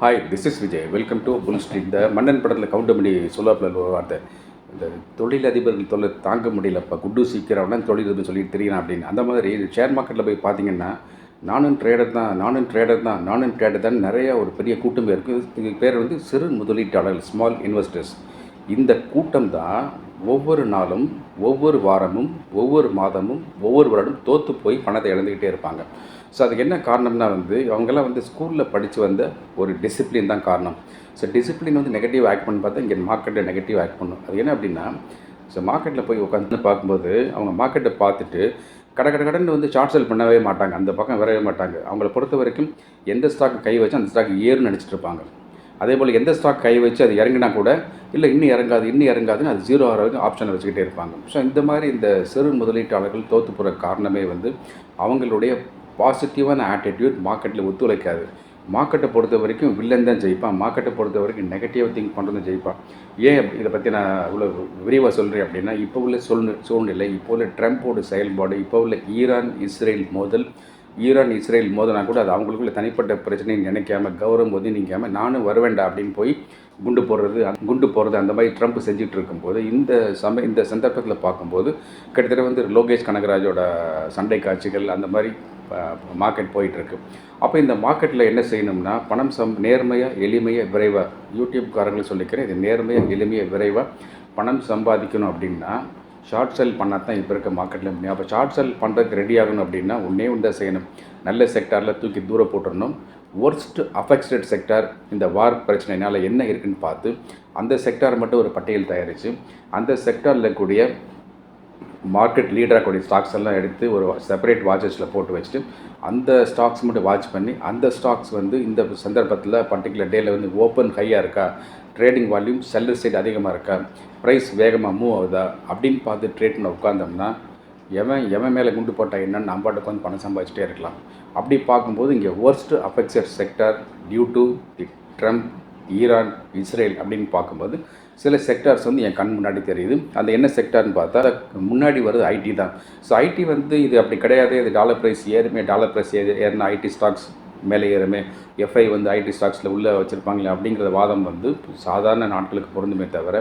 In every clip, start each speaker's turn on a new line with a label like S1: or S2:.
S1: Hi this is Vijay welcome to full street இந்த மன்னன் படத்தில் கவுண்டமணி சொல்லாப்பில் ஒரு வார்த்தை. இந்த தொழிலதிபர்கள் தொல்லை தாங்க முடியலப்பா குண்டு சீக்கிரம்னா தொழிலதிபர் சொல்லிட்டு தெரியலாம் அப்படின்னு. அந்த மாதிரி ஷேர் மார்க்கெட்டில் போய் பார்த்தீங்கன்னா நானும் ட்ரேடர் தான் நானும் ட்ரேடர் தான் நானும் ட்ரேடர் தான் நிறைய ஒரு பெரிய கூட்டம் இருக்குது இது பேர் வந்து சிறு முதலீட்டாளர்கள் ஸ்மால் இன்வெஸ்டர்ஸ் இந்த கூட்டம் தான் ஒவ்வொரு நாளும் ஒவ்வொரு வாரமும் ஒவ்வொரு மாதமும் ஒவ்வொரு வருடம் தோற்று போய் பணத்தை இழந்துக்கிட்டே இருப்பாங்க. ஸோ அதுக்கு என்ன காரணம்னா வந்து அவங்கெல்லாம் வந்து ஸ்கூலில் படித்து வந்த ஒரு டிசிப்ளின் தான் காரணம். ஸோ டிசிப்ளின் வந்து நெகட்டிவ் ஆக்ட் பண்ணி பார்த்தா இங்கே மார்க்கெட்டில் நெகட்டிவ் ஆக்ட் பண்ணும். அது என்ன அப்படின்னா ஸோ மார்க்கெட்டில் போய் உட்காந்து பார்க்கும்போது அவங்க மார்க்கெட்டை பார்த்துட்டு கடை கடை கடன் வந்து ஷார்ட் செல் பண்ணவே மாட்டாங்க. அந்த பக்கம் வரவே மாட்டாங்க. அவங்கள பொறுத்த வரைக்கும் எந்த ஸ்டாக் கை வச்சு அந்த ஸ்டாக் ஏறுன்னு நினச்சிட்டு இருப்பாங்க. அதே போல் எந்த ஸ்டாக் கை வச்சு அது இறங்கினா கூட இல்லை இன்னும் இறங்காது இன்னும் இறங்காதுன்னு அது ஜீரோ ஆகிற வரைக்கும் ஆப்ஷனை வச்சுக்கிட்டே இருப்பாங்க. ஸோ இந்த மாதிரி இந்த சிறு முதலீட்டாளர்கள் தோற்று போகிற காரணமே வந்து அவங்களுடைய பாசிட்டிவான ஆட்டிடியூட் மார்க்கெட்டில் ஒத்துழைக்காது. மார்க்கெட்டை பொறுத்த வரைக்கும் வில்லன் தான் ஜெயிப்பான். மார்க்கெட்டை பொறுத்த வரைக்கும் நெகட்டிவ் திங்க் பண்ணுறது ஜெயிப்பான். ஏன் அப்படி- இதை பற்றி நான் இவ்வளோ விரிவாக சொல்கிறேன் அப்படின்னா இப்போ உள்ள சூழ்நிலை சூழ்நிலை இப்போ உள்ள ட்ரம்ப்போட செயல்பாடு இப்போ உள்ள ஈரான் இஸ்ரேல் மோதல் ஈரான் இஸ்ரேல் மோதனா கூட அது அவங்களுக்குள்ள தனிப்பட்ட பிரச்சனைன்னு நினைக்காம கௌரவம் ஒதுங்கிக்காம நானும் வருவேண்டா அப்படின்னு போய் குண்டு போடுறது குண்டு போடுறது அந்த மாதிரி ட்ரம்ப் செஞ்சுட்டு இருக்கும்போது இந்த சம இந்த சந்தர்ப்பத்தில் பார்க்கும்போது கிட்டத்தட்ட வந்து லோகேஷ் கனகராஜோட சண்டை காட்சிகள் அந்த மாதிரி மார்க்கெட் போயிட்டுருக்கு. அப்போ இந்த மார்க்கெட்டில் என்ன செய்யணும்னா பணம் சம் நேர்மையாக எளிமையாக விரைவாக யூடியூப்காரங்களும் சொல்லிக்கிறேன். இது நேர்மையாக எளிமையாக விரைவாக பணம் சம்பாதிக்கணும் அப்படின்னா ஷார்ட் செல் பண்ணால் தான் இப்போ இருக்க மார்க்கெட்டில் முடியும். அப்போ ஷார்ட் செல் பண்ணுறதுக்கு ரெடி ஆகணும் அப்படின்னா ஒன்றே ஒன்றா செய்யணும். நல்ல செக்டாரில் தூக்கி தூரம் போட்டுடணும் ஒர்ஸ்ட் அஃபெக்டட் செக்டார் இந்த வார் பிரச்சனைனால் என்ன இருக்குன்னு பார்த்து அந்த செக்டார் மட்டும் ஒரு பட்டியல் தயாரித்து அந்த செக்டாரில் கூடிய மார்க்கெட் லீடராக கூடிய ஸ்டாக்ஸ் எல்லாம் எடுத்து ஒரு செப்பரேட் வாட்சஸில் போட்டு வச்சுட்டு அந்த ஸ்டாக்ஸ் மட்டும் வாட்ச் பண்ணி அந்த ஸ்டாக்ஸ் வந்து இந்த சந்தர்ப்பத்தில் பர்டிகுலர் டேயில் வந்து ஓப்பன் ஹையாக இருக்கா? ட்ரேடிங் வால்யூம் செல்லர் சைடு அதிகமாக இருக்கா? ப்ரைஸ் வேகமாக மூவ் ஆகுதா? அப்படின்னு பார்த்து ட்ரேட் பண்ண உட்காந்தோம்னா எவன் எவன் மேலே குண்டு போட்டால் என்னன்னு நம்ம பாட்டுக்கு வந்து பணம் சம்பாதிச்சிட்டே இருக்கலாம். அப்படி பார்க்கும்போது இங்கே worst affected sector due to the Trump Iran Israel அப்படின்னு பார்க்கும்போது சில செக்டார்ஸ் வந்து என் கண் முன்னாடி தெரியுது. அந்த என்ன செக்டார்னு பார்த்தா முன்னாடி வருது ஐடி தான். ஸோ ஐடி வந்து இது அப்படி கிடையாது இது டாலர் ப்ரைஸ் ஏறுமே டாலர் ப்ரைஸ் ஏறு ஏறினா ஐடி ஸ்டாக்ஸ் மேலே ஏறுமே எஃப்ஐ வந்து ஐடி ஸ்டாக்ஸில் உள்ளே வச்சுருப்பாங்களே அப்படிங்கிற வாதம் வந்து சாதாரண நாட்களுக்கு பொருந்துமே தவிர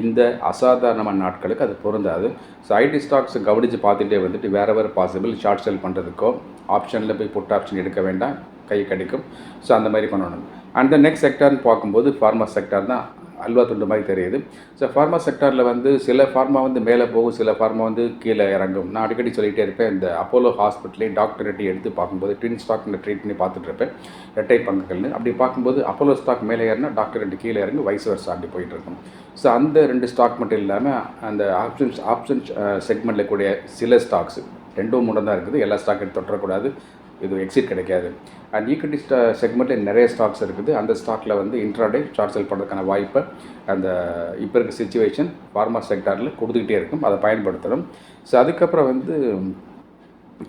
S1: இந்த அசாதாரணமான நாட்களுக்கு அது பொருந்தாது. ஸோ ஐடி ஸ்டாக்ஸ் கவனித்து பார்த்துட்டே வந்துட்டு வேறு வேறு பாசிபிள் ஷார்ட் செல் பண்ணுறதுக்கோ ஆப்ஷனில் போய் புட் ஆப்ஷன் எடுக்க வேண்டாம் கை கிடைக்கும். ஸோ அந்த மாதிரி பண்ணணும். அண்ட் த நெக்ஸ்ட் செக்டார்னு பார்க்கும்போது ஃபார்மா செக்டார் தான் அல்வா துண்டு மாதிரி தெரியுது. ஸோ ஃபார்மா செக்டாரில் வந்து சில ஃபார்மா வந்து மேலே போகும் சில ஃபார்மா வந்து கீழே இறங்கும். நான் அடிக்கடி சொல்லிகிட்டே இருப்பேன் இந்த அப்போலோ ஹாஸ்பிட்டலே ரெட்டி எடுத்து பார்க்கும்போது ட்வின் ஸ்டாக் ட்ரீட் பண்ணி பார்த்துட்டு இருப்பேன் பங்குகள்னு. அப்படி பார்க்கும்போது அப்போலோ ஸ்டாக் மேலே ஏறினா டாக்டர் ரெண்டு கீழே இறங்கி வயசு வருஷம் அப்படி போயிட்டு இருக்கும். ஸோ அந்த ரெண்டு ஸ்டாக் மட்டும் இல்லாமல் அந்த ஆப்ஷன்ஸ் ஆப்ஷன்ஸ் செக்மெண்ட்டில் கூடிய சில ஸ்டாக்ஸ் ரெண்டும் மூணு தான் இருக்குது. எல்லா ஸ்டாக்கையும் தொட்டக்கூடாது இது எக்ஸிட் கிடைக்காது. அண்ட் ஈக்விட்டி ஸ்டா செக்மெண்ட்டில் நிறைய ஸ்டாக்ஸ் இருக்குது. அந்த ஸ்டாக்கில் வந்து இன்ட்ராடே ஷார்ட் செல் பண்ணுறதுக்கான வாய்ப்பை அந்த இப்போ இருக்க சுச்சுவேஷன் ஃபார்மா செக்டாரில் கொடுத்துக்கிட்டே இருக்கும். அதை பயன்படுத்தணும். ஸோ அதுக்கப்புறம் வந்து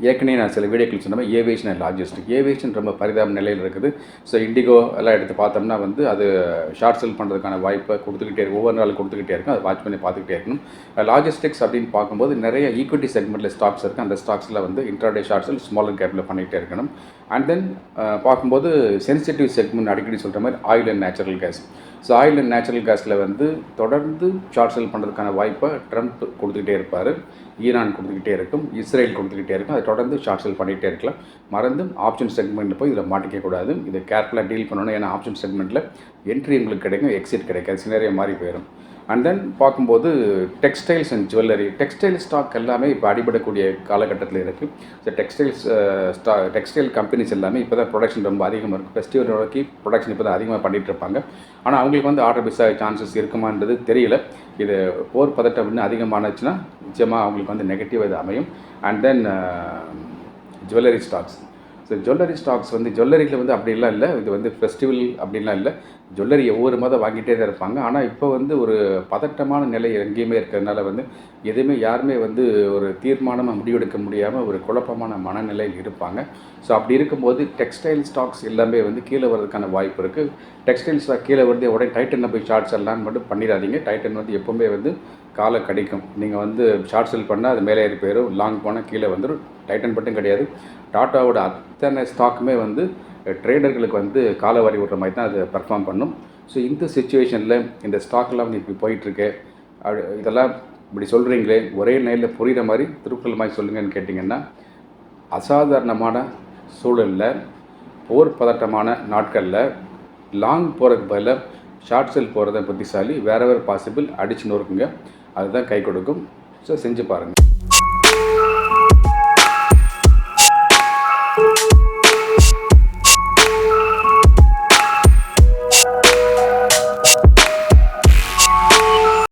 S1: ஏற்கனவே நான் சில வீடியோக்கள் சொன்ன மாதிரி ஏவியேஷன் அண்ட் லாஜிஸ்டிக் ஏவியேஷன் ரொம்ப பரிதாப நிலையில் இருக்குது. ஸோ இண்டிகோ எல்லாம் எடுத்து பார்த்தோம்னா வந்து அது ஷார்ட் செல் பண்ணுறதுக்கான வாய்ப்பை கொடுத்துக்கிட்டே இருக்கும். ஒவ்வொரு நாள் கொடுத்துக்கிட்டே இருக்கும். அதை வாட்ச் பண்ணி பார்த்துக்கிட்டே இருக்கணும். லாஜிஸ்டிக்ஸ் அப்படின்னு பார்க்கும்போது நிறைய ஈக்விட்டி செக்மெண்ட்டில் ஸ்டாக்ஸ் இருக்குது அந்த ஸ்டாக்ஸில் வந்து இன்ட்ராடே ஷார்ட் செல் ஸ்மாலர் கேப்பில் பண்ணிகிட்டே இருக்கணும். அண்ட் தென் பார்க்கும்போது சென்சிட்டிவ் செக்மெண்ட் அடிக்கடி சொல்கிற மாதிரி oil and natural gas so oil and natural கேஸில் வந்து தொடர்ந்து ஷார்ட் செல் பண்ணுறதுக்கான வாய்ப்பை ட்ரம்ப் கொடுத்துக்கிட்டே இருப்பார். ஈரான் கொடுத்துக்கிட்டே இருக்கும். இஸ்ரேல் கொடுத்துக்கிட்டே இருக்கும். அதை தொடர்ந்து ஷார்ட் செல் பண்ணிகிட்டே இருக்கலாம். மறந்தும் ஆப்ஷன் செக்மெண்ட்டில் போய் இதில் மாட்டிக்க கூடாது. இதை கேர்ஃபுல்லாக டீல் பண்ணணும். ஏன்னா ஆப்ஷன் செக்மெண்ட்டில் என்ட்ரி உங்களுக்கு கிடைக்கும் எக்ஸிட் கிடைக்காது. சினரிய மாறி போயிடும். அண்ட் தென் பார்க்கும்போது textiles and jewellery textile stock எல்லாமே இப்போ அடிபடக்கூடிய காலகட்டத்தில் இருக்குது ஸோ டெக்ஸ்டைல்ஸ் ஸ்டா டெக்ஸ்டைல் கம்பெனிஸ் எல்லாமே இப்போ தான் ப்ரொடக்ஷன் ரொம்ப அதிகமாக இருக்குது ஃபெஸ்டிவல் நோக்கி ப்ரொடக்ஷன் இப்போ தான் அதிகமாக பண்ணிகிட்டு இருப்பாங்க. ஆனால் அவங்களுக்கு வந்து ஆர்டர் மிஸ் ஆக சான்சஸ் இருக்குமான்றது தெரியல. இது போர் பதட்டம் இன்னும் அதிகமானுச்சுன்னா நிச்சயமாக அவங்களுக்கு வந்து நெகட்டிவ் இது அமையும். And then jewellery stocks so jewellery stocks வந்து ஜுவல்லரியில் வந்து அப்படிலாம் இல்லை. இது வந்து ஃபெஸ்டிவல் அப்படின்லாம் இல்லை. ஜுவல்லரி ஒவ்வொரு மாதம் வாங்கிட்டே தான் இருப்பாங்க. ஆனால் இப்போ வந்து ஒரு பதட்டமான நிலை எங்கேயுமே இருக்கிறதுனால வந்து எதுவுமே யாருமே வந்து ஒரு தீர்மானமாக முடிவெடுக்க முடியாமல் ஒரு குழப்பமான மனநிலையில் இருப்பாங்க. ஸோ அப்படி இருக்கும்போது டெக்ஸ்டைல் ஸ்டாக்ஸ் எல்லாமே வந்து கீழே வர்றதுக்கான வாய்ப்பு இருக்குது டெக்ஸ்டைல் ஸ்டாக் கீழே வருது உடனே டைட்டனில் போய் ஷார்ட்ஸ் எல்லாம் மட்டும் பண்ணிடாதீங்க. டைட்டன் வந்து எப்போவுமே வந்து காலை கடிக்கும். நீங்கள் வந்து ஷார்ட் செல் பண்ணால் அது மேலே ஏறி போயிடும் லாங் போனால் கீழே வந்துடும் டைட்டன் மட்டும் கிடையாது. டாட்டாவோட அத்தனை ஸ்டாக்குமே வந்து ட்ரேடர்களுக்கு வந்து காலவாரி விடுற மாதிரி தான் அது பெர்ஃபார்ம் பண்ணும். ஸோ இந்த சுச்சுவேஷனில் இந்த ஸ்டாக்லாம் வந்து இப்படி போயிட்டுருக்கு. அப்படி இதெல்லாம் இப்படி சொல்கிறீங்களே ஒரே நேரில் புரிகிற மாதிரி திருக்குறள் மாதிரி சொல்லுங்கன்னு கேட்டிங்கன்னா அசாதாரணமான சூழலில் போர் பதட்டமான நாட்களில் லாங் போகிறதுக்கு பதிலாக ஷார்ட் செல் போகிறத புத்திசாலி வேற வேறு பாசிபிள் அடிச்சு நொறுக்குங்க. அதுதான் கை கொடுக்கும். ஸோ செஞ்சு பாருங்கள்